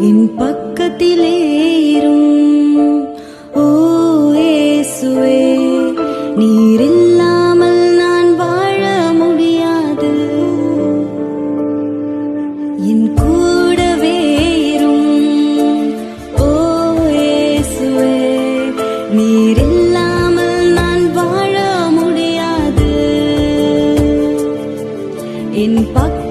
என் பக்கத்திலே இரும். ஓ ஏசுவே நீரில்லாமல் நான் வாழ முடியாது. என் கூடவே இரும். ஓ ஏசுவே நீரில்லாமல் நான் வாழ முடியாது. என் பக்க